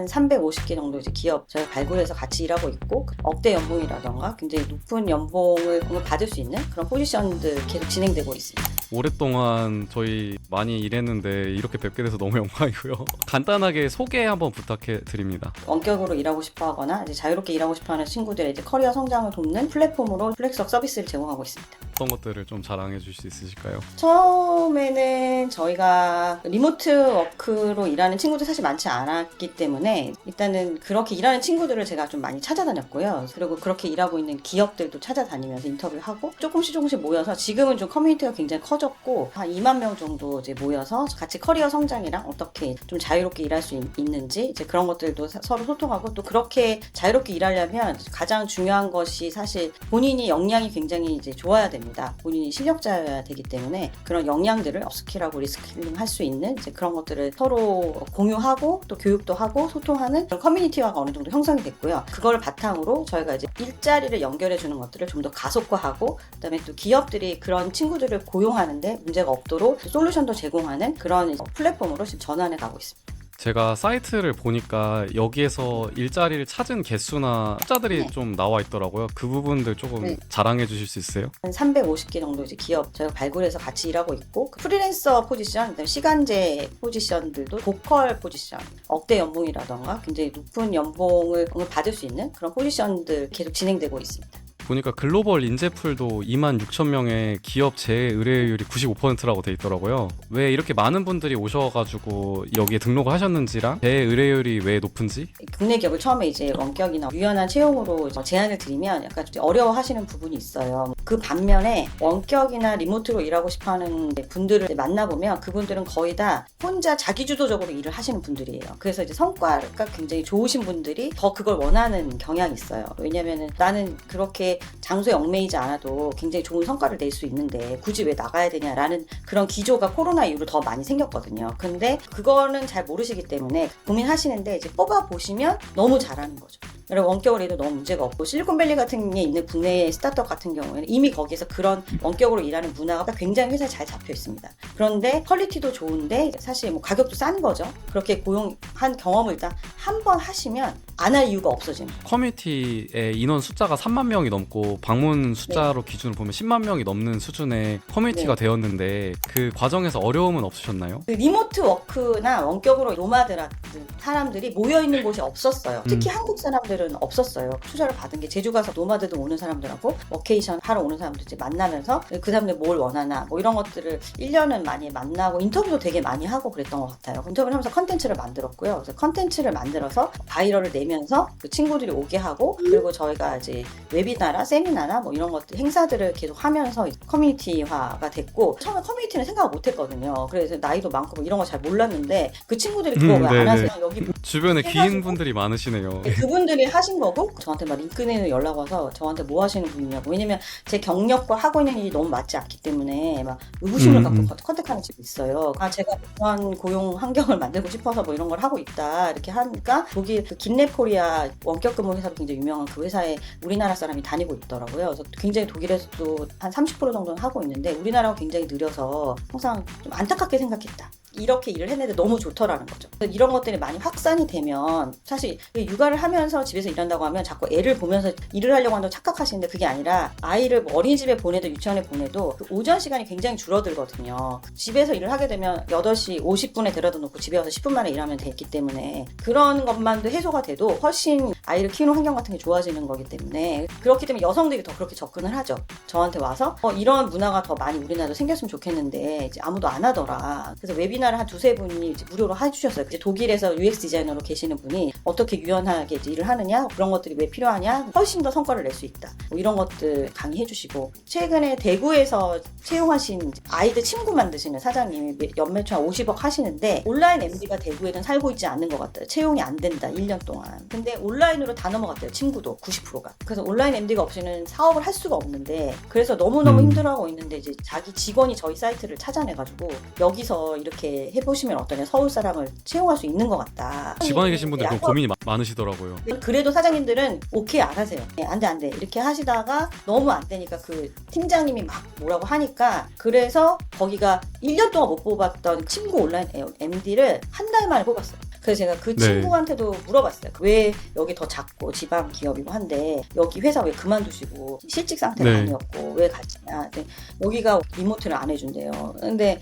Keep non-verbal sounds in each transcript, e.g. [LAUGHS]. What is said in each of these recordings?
한 350개 정도 이제 기업 저희 발굴해서 같이 일하고 있고 억대 연봉이라던가 굉장히 높은 연봉을 받을 수 있는 그런 포지션들 계속 진행되고 있습니다. 오랫동안 저희 많이 일했는데 이렇게 뵙게 돼서 너무 [LAUGHS] 영광이고요. 간단하게 소개 한번 부탁해 드립니다. 원격으로 일하고 싶어 하거나 이제 자유롭게 일하고 싶어 하는 친구들의 이제 커리어 성장을 돕는 플랫폼으로 플렉석 서비스를 제공하고 있습니다. 어떤 것들을 좀 자랑해 주실 수 있으실까요? 처음에는 저희가 리모트 워크로 일하는 친구들 사실 많지 않았기 때문에 일단은 그렇게 일하는 친구들을 제가 좀 많이 찾아다녔고요. 그리고 그렇게 일하고 있는 기업들도 찾아다니면서 인터뷰를 하고 조금씩 조금씩 모여서 지금은 좀 커뮤니티가 굉장히 커 졌고 한 2만 명 정도 이제 모여서 같이 커리어 성장이랑 어떻게 좀 자유롭게 일할 수 있, 는지 이제 그런 것들도 사- 서로 소통하고 또 그렇게 자유롭게 일하려면 가장 중요한 것이 사실 본인이 역량이 굉장히 이제 좋아야 됩니다. 본인이 실력자여야 되기 때문에 그런 역량들을 업스킬하고 리스킬링 할 수 있는 이제 그런 것들을 서로 공유하고 또 교육도 하고 소통하는 그런 커뮤니티화가 어느 정도 형성이 됐고요. 그걸 바탕으로 저희가 이제 일자리를 연결해 주는 것들을 좀 더 가속화하고 그다음에 또 기업들이 그런 친구들을 고용하는 데 문제가 없도록 솔루션도 제공하는 그런 플랫폼으로 지금 전환해 가고 있습니다. 제가 사이트를 보니까 여기에서 일자리를 찾은 개수나 숫자들이 네. 좀 나와 있더라고요. 그 부분들 조금 네. 자랑해 주실 수 있어요? 한 350개 정도 이제 기업 저희가 발굴해서 같이 일하고 있고 그 프리랜서 포지션, 시간제 포지션들도 보컬 포지션, 억대 연봉이라던가 굉장히 높은 연봉을 받을 수 있는 그런 포지션들 계속 진행되고 있습니다. 보니까 글로벌 인재풀도 2만 6천 명의 기업 재의뢰율이 95%라고 돼 있더라고요. 왜 이렇게 많은 분들이 오셔가지고 여기에 등록을 하셨는지랑 재의뢰율이 왜 높은지 국내 기업을 처음에 이제 원격이나 유연한 채용으로 제안을 드리면 약간 좀 어려워하시는 부분이 있어요. 그 반면에 원격이나 리모트로 일하고 싶어하는 분들을 만나보면 그분들은 거의 다 혼자 자기주도적으로 일을 하시는 분들이에요. 그래서 이제 성과가 굉장히 좋으신 분들이 더 그걸 원하는 경향이 있어요. 왜냐면은 나는 그렇게 장소에 얽매이지 않아도 굉장히 좋은 성과를 낼 수 있는데 굳이 왜 나가야 되냐라는 그런 기조가 코로나 이후로 더 많이 생겼거든요. 근데 그거는 잘 모르시기 때문에 고민하시는데 이제 뽑아 보시면 너무 잘하는 거죠. 그리고 원격으로 해도 너무 문제가 없고 실리콘밸리 같은 게 있는 국내의 스타트업 같은 경우에는 이미 거기서 그런 원격으로 일하는 문화가 굉장히 회사에 잘 잡혀 있습니다. 그런데 퀄리티도 좋은데 사실 뭐 가격도 싼 거죠. 그렇게 고용한 경험을 일단 한 번 하시면 안 할 이유가 없어지는 거예요. 커뮤니티의 인원 숫자가 3만 명이 넘고 방문 숫자로 기준으로 보면 10만 명이 넘는 수준의 커뮤니티가 네. 되었는데 그 과정에서 어려움은 없으셨나요? 그 리모트 워크나 원격으로 노마드라든 사람들이 모여 있는 곳이 없었어요. 특히 한국 사람들은 없었어요. 투자를 받은 게 제주 가서 노마드도 오는 사람들하고 워케이션 하러 오는 사람들 이제 만나면서 그 사람들 뭘 원하나 뭐 이런 것들을 1년은 많이 만나고 인터뷰도 되게 많이 하고 그랬던 것 같아요. 인터뷰를 하면서 컨텐츠를 만들었고요. 그래서 컨텐츠를 만들어서 바이럴을 내면서 그 친구들이 오게 하고 그리고 저희가 이제 웨비나나 세미나나 뭐 이런 것들 행사들을 계속 하면서 커뮤니티화가 됐고 처음에 커뮤니티는 생각을 못 했거든요. 그래서 나이도 많고 뭐 이런 거 잘 몰랐는데 그 친구들이 그거 음, 왜안 네네. 하세요? 여기 주변에 귀인 분들이 많으시네요. 그분들이 하신 거고 저한테 막 링크드인으로 연락 와서 저한테 뭐 하시는 분이냐고 왜냐면 제 경력과 하고 있는 일이 너무 맞지 않기 때문에 막 의구심을 음, 갖고 음. 컨택하는 집이 있어요. 아 제가 그런 고용 환경을 만들고 싶어서 뭐 이런 걸 하고 있다 이렇게 하니까 독일 그 김네코리아 원격 근무 회사로 굉장히 유명한 그 회사에 우리나라 사람이 다니고 있더라고요. 그래서 굉장히 독일에서도 한 30% 정도는 하고 있는데 우리나라가 굉장히 느려서 항상 좀 안타깝게 생각했다. 이렇게 일을 했는데 너무 좋더라는 거죠. 이런 것들이 많이 확산이 되면 사실 육아를 하면서 집에서 일한다고 하면 자꾸 애를 보면서 일을 하려고 한다고 착각하시는데 그게 아니라 아이를 뭐 어린이집에 보내도 유치원에 보내도 그 오전 시간이 굉장히 줄어들거든요. 집에서 일을 하게 되면 8시 50분에 데려다 놓고 집에 와서 10분 만에 일하면 되기 때문에 그런 것만도 해소가 돼도 훨씬 아이를 키우는 환경 같은 게 좋아지는 거기 때문에 그렇기 때문에 여성들이 더 그렇게 접근을 하죠. 저한테 와서 어, 이런 문화가 더 많이 우리나라도 생겼으면 좋겠는데 이제 아무도 안 하더라. 그래서 웨비나를 한 두세 분이 무료로 해주셨어요. 이제 독일에서 UX 디자이너로 계시는 분이 어떻게 유연하게 일을 하느냐, 그런 것들이 왜 필요하냐, 훨씬 더 성과를 낼 수 있다. 뭐 이런 것들 강의해 주시고 최근에 대구에서 채용하신 아이들 친구 만드시는 사장님이 매- 연매출 한 50억 하시는데 온라인 MD가 대구에는 살고 있지 않는 것 같아요. 채용이 안 된다, 1년 동안. 근데 온라인 으로 다 넘어갔대요, 친구도 90%가. 그래서 온라인 MD가 없이는 사업을 할 수가 없는데 그래서 너무너무 음. 힘들어하고 있는데 이제 자기 직원이 저희 사이트를 찾아내가지고 여기서 이렇게 해보시면 어떠냐 서울 사람을 채용할 수 있는 것 같다. 지방에 계신 분들 그 약간 고민이 마- 많으시더라고요. 그래도 사장님들은 오케이 안 하세요. 네, 안 돼, 안 돼. 이렇게 하시다가 너무 안 되니까 그 팀장님이 막 뭐라고 하니까 그래서 거기가 1년 동안 못 뽑았던 친구 온라인 MD를 한 달 만에 뽑았어요. 그래서 제가 그 네. 친구한테도 물어봤어요. 왜 여기 더 작고 지방 기업이고 한데 여기 회사 왜 그만두시고 실직 상태가 네. 아니었고 왜 갔냐. 근데 여기가 리모트를 안 해준대요. 근데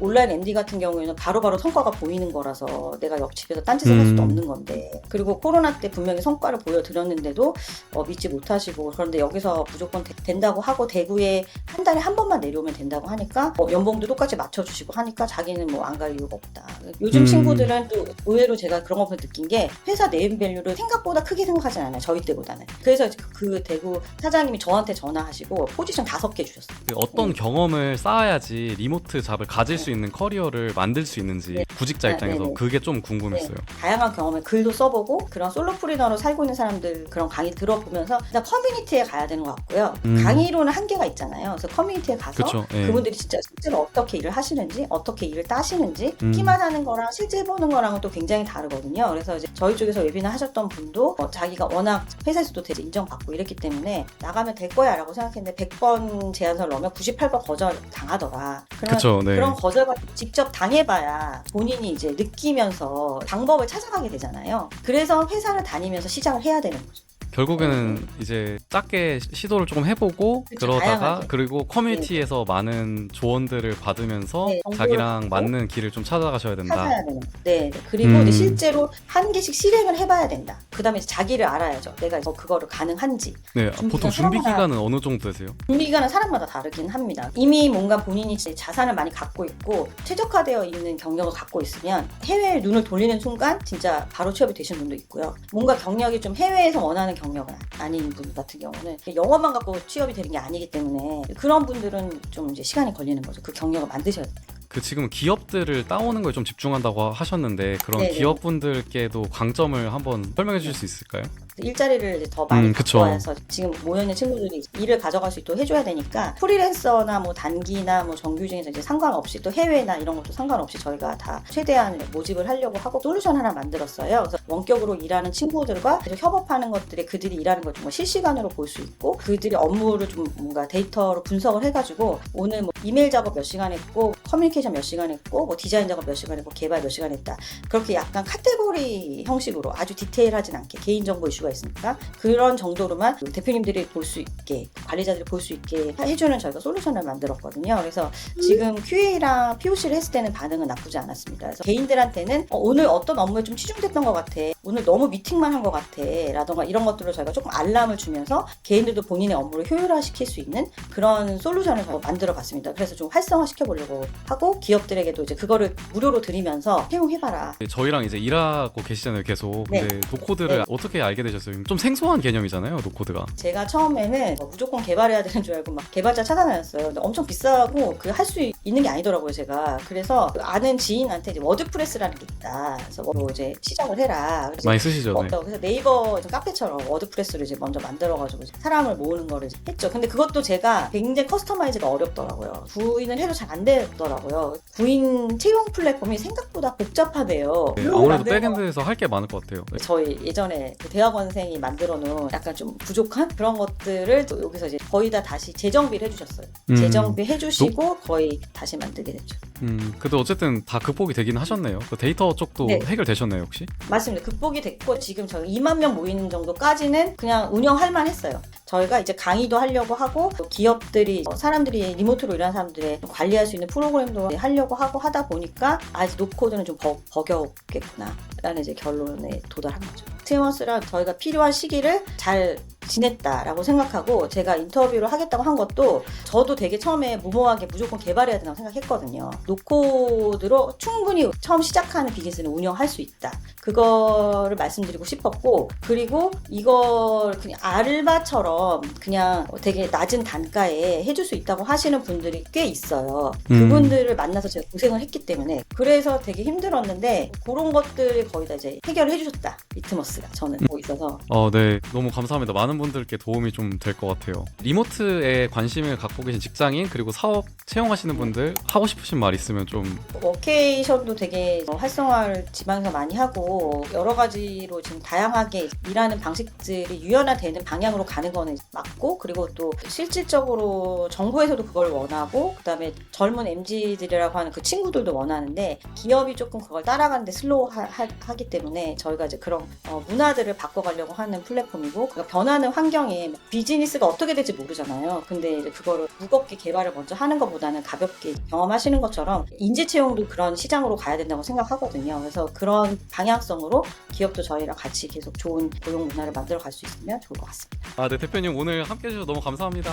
온라인 MD 같은 경우에는 바로바로 성과가 보이는 거라서 내가 옆집에서 딴짓을 할 수도 음. 없는 건데 그리고 코로나 때 분명히 성과를 보여드렸는데도 어, 믿지 못하시고 그런데 여기서 무조건 되- 된다고 하고 대구에 한 달에 한 번만 내려오면 된다고 하니까 어, 연봉도 똑같이 맞춰주시고 하니까 자기는 뭐 안 갈 이유가 없다. 요즘 음. 친구들은 또 의외로 제가 그런 거 보면 느낀 게 회사 네임밸류를 생각보다 크게 생각하진 않아요. 저희 때보다는. 그래서 그 대구 사장님이 저한테 전화하시고 포지션 다섯 개 주셨어요. 그 어떤 음. 경험을 쌓아야지 리모트 잡을 가질 수 있는 커리어를 만들 수 있는지 네. 구직자 네, 입장에서 네, 네. 그게 좀 궁금했어요. 다양한 경험을 글도 써보고 그런 솔로프리너로 살고 있는 사람들 그런 강의 들어보면서 일단 커뮤니티에 가야 되는 것 같고요. 음. 강의로는 한계가 있잖아요. 그래서 커뮤니티에 가서. 예. 그분들이 진짜 실제로 어떻게 일을 하시는지 어떻게 일을 따시는지 음. 키만 하는 거랑 실제 해보는 거랑은 또 굉장히 다르거든요. 그래서 이제 저희 쪽에서 웨비나 하셨던 분도 어, 자기가 워낙 회사에서도 되게 인정받고 이랬기 때문에 나가면 될 거야 라고 생각했는데 100번 제안서를 넣으면 98번 거절 당하더라. 그러면 그쵸, 네. 그런 거절을 직접 당해봐야 본인이 이제 느끼면서 방법을 찾아가게 되잖아요. 그래서 회사를 다니면서 시작을 해야 되는 거죠. 결국에는 이제 작게 시도를 조금 해보고 그쵸, 그러다가 다양하게. 그리고 커뮤니티에서 많은 조언들을 받으면서 네, 정보를 자기랑 받고 맞는 길을 좀 찾아가셔야 된다. 찾아야 되는. 네, 네. 그리고 음. 이제 실제로 한 개씩 실행을 해봐야 된다. 그 다음에 이제 자기를 알아야죠. 내가 뭐 그거를 가능한지. 네, 준비가 보통 준비 사람마다- 기간은 어느 정도 되세요? 준비 기간은 사람마다 다르긴 합니다. 이미 뭔가 본인이 제 자산을 많이 갖고 있고 최적화되어 있는 경력을 갖고 있으면 해외에 눈을 돌리는 순간 진짜 바로 취업이 되신 분도 있고요. 뭔가 경력이 좀 해외에서 원하는 경력은 아닌 분 같은 경우는 영어만 갖고 취업이 되는 게 아니기 때문에 그런 분들은 좀 이제 시간이 걸리는 거죠. 그 경력을 만드셔야 돼요. 그 지금 기업들을 따오는 거에 좀 집중한다고 하셨는데 그런 네네. 기업분들께도 강점을 한번 설명해 주실 수 있을까요? 일자리를 이제 더 많이 음, 와서 지금 모여있는 친구들이 일을 가져갈 수 있도록 해줘야 되니까 프리랜서나 뭐 단기나 뭐 정규직에서 이제 상관없이 또 해외나 이런 것도 상관없이 저희가 다 최대한 모집을 하려고 하고 솔루션 하나 만들었어요. 그래서 원격으로 일하는 친구들과 협업하는 것들이 그들이 일하는 걸 정말 실시간으로 볼 수 있고 그들이 업무를 좀 뭔가 데이터로 분석을 해가지고 오늘 뭐 이메일 작업 몇 시간 했고 커뮤니케이션 몇 시간 했고 뭐 디자인 작업 몇 시간 했고 개발 몇 시간 했다. 그렇게 약간 카테고리 형식으로 아주 디테일하진 않게 개인정보 이슈 가 있으니까 그런 정도로만 대표님들이 볼 수 있게 관리자들이 볼 수 있게 해주는 저희가 솔루션을 만들었거든요. 그래서 지금 QA랑 POC를 했을 때는 반응은 나쁘지 않았습니다. 그래서 개인들한테는 어, 오늘 어떤 업무에 좀 치중됐던 것 같아. 오늘 너무 미팅만 한 것 같아. 라던가 이런 것들을 저희가 조금 알람을 주면서 개인들도 본인의 업무를 효율화시킬 수 있는 그런 솔루션을 만들어 봤습니다. 그래서 좀 활성화 시켜 보려고 하고 기업들에게도 이제 그거를 무료로 드리면서 채용해봐라. 네, 저희랑 이제 일하고 계시잖아요, 계속. 네. 근데 노코드를 네. 어떻게 알게 되셨어요? 좀 생소한 개념이잖아요, 노코드가. 제가 처음에는 뭐 무조건 개발해야 되는 줄 알고 막 개발자 찾아다녔어요. 근데 엄청 비싸고 그 할 수 있는 게 아니더라고요, 제가. 그래서 그 아는 지인한테 이제 워드프레스라는 게 있다. 그래서 뭐 이제 시작을 해라. 그래서 많이 쓰시죠, 네. 어, 그래서 네이버 좀 카페처럼 워드프레스를 이제 먼저 만들어가지고 이제 사람을 모으는 거를 이제 했죠. 근데 그것도 제가 굉장히 커스터마이즈가 어렵더라고요. 구인을 해도 잘 안 되더라고요. 구인 채용 플랫폼이 생각보다 복잡하대요. 네, 아무래도 백엔드에서 할 게 많을 것 같아요. 네. 저희 예전에 그 대학원생이 만들어 놓은 약간 좀 부족한 그런 것들을 또 여기서 이제 거의 다 다시 재정비를 해주셨어요. 음. 재정비 해주시고 거의 다시 만들게 됐죠. 음, 그래도 어쨌든 다 극복이 되긴 하셨네요. 그 데이터 쪽도 네. 해결되셨나요, 혹시? 맞습니다. 극복 이 됐고 지금 저희 2만 명 모이는 정도까지는 그냥 운영할 만했어요. 저희가 이제 강의도 하려고 하고 또 기업들이 어, 사람들이 리모트로 일하는 사람들의 좀 관리할 수 있는 프로그램도 하려고 하고 하다 보니까 아직 노코드는 좀 버, 버겨웠겠구나 라는 이제 결론에 도달한 거죠. 스티머스랑 저희가 필요한 시기를 잘 지냈다라고 생각하고 제가 인터뷰를 하겠다고 한 것도 저도 되게 처음에 무모하게 무조건 개발해야 된다고 생각했거든요. 노코드로 충분히 처음 시작하는 비즈니스는 운영할 수 있다. 그거를 말씀드리고 싶었고 그리고 이걸 그냥 알바처럼 그냥 되게 낮은 단가에 해줄 수 있다고 하시는 분들이 꽤 있어요. 음. 그분들을 만나서 제가 고생을 했기 때문에 그래서 되게 힘들었는데 그런 것들을 거의 다 이제 해결해 주셨다. 리트머스가 저는 보고 있어서 어, 네. 너무 감사합니다. 많은 많은 분들께 도움이 좀 될 것 같아요. 리모트에 관심을 갖고 계신 직장인 그리고 사업 채용하시는 분들 하고 싶으신 말 있으면 좀 워케이션도 되게 어, 활성화를 지방에서 많이 하고 여러 가지로 지금 다양하게 일하는 방식들이 유연화되는 방향으로 가는 거는 맞고 그리고 또 실질적으로 정부에서도 그걸 원하고 그다음에 젊은 MZ들이라고 하는 그 친구들도 원하는데 기업이 조금 그걸 따라가는데 슬로우 하, 기 때문에 저희가 이제 그런 어, 문화들을 바꿔가려고 하는 플랫폼이고 그러니까 변 하는 환경에 비즈니스가 어떻게 될지 모르잖아요. 근데 이제 그거를 무겁게 개발을 먼저 하는 것보다는 가볍게 경험하시는 것처럼 인재 채용도 그런 시장으로 가야 된다고 생각하거든요. 그래서 그런 방향성으로 기업도 저희랑 같이 계속 좋은 고용 문화를 만들어 갈 수 있으면 좋을 것 같습니다. 아, 네 대표님 오늘 함께 해주셔서 너무 감사합니다.